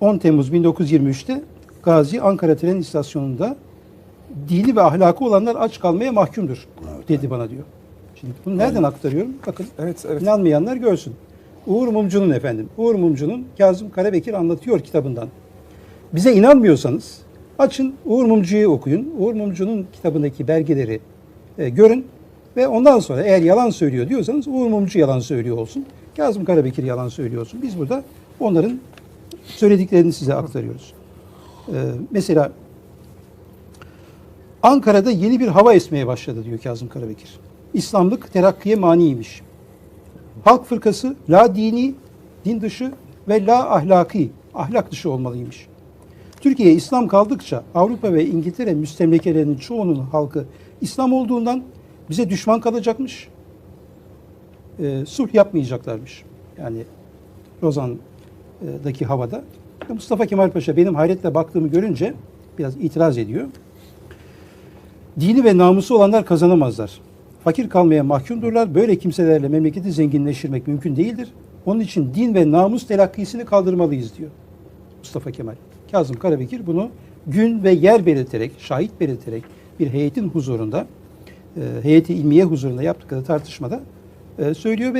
10 Temmuz 1923'te Gazi Ankara Tren İstasyonu'nda dini ve ahlakı olanlar aç kalmaya mahkumdur dedi bana diyor. Şimdi bunu nereden aktarıyorum? Bakın Evet, evet. inanmayanlar görsün. Uğur Mumcu'nun efendim. Uğur Mumcu'nun Kazım Karabekir anlatıyor kitabından. Bize inanmıyorsanız açın Uğur Mumcu'yu okuyun. Uğur Mumcu'nun kitabındaki belgeleri e, görün ve ondan sonra eğer yalan söylüyor diyorsanız Uğur Mumcu yalan söylüyor olsun. Kazım Karabekir yalan söylüyor olsun. Biz burada onların söylediklerini size aktarıyoruz. E, mesela Ankara'da yeni bir hava esmeye başladı diyor Kazım Karabekir. İslamlık terakkiye maniymiş. Halk fırkası la dini, din dışı ve la ahlaki, ahlak dışı olmalıymış. Türkiye İslam kaldıkça Avrupa ve İngiltere müstemlekelerinin çoğunun halkı İslam olduğundan bize düşman kalacakmış. Ee, sulh yapmayacaklarmış. Yani Lozan'daki havada. Mustafa Kemal Paşa benim hayretle baktığımı görünce biraz itiraz ediyor. Dini ve namusu olanlar kazanamazlar. Fakir kalmaya mahkumdurlar. Böyle kimselerle memleketi zenginleştirmek mümkün değildir. Onun için din ve namus telakkisini kaldırmalıyız diyor Mustafa Kemal. Kazım Karabekir bunu gün ve yer belirterek, şahit belirterek bir heyetin huzurunda, heyeti ilmiye huzurunda yaptıkları tartışmada söylüyor ve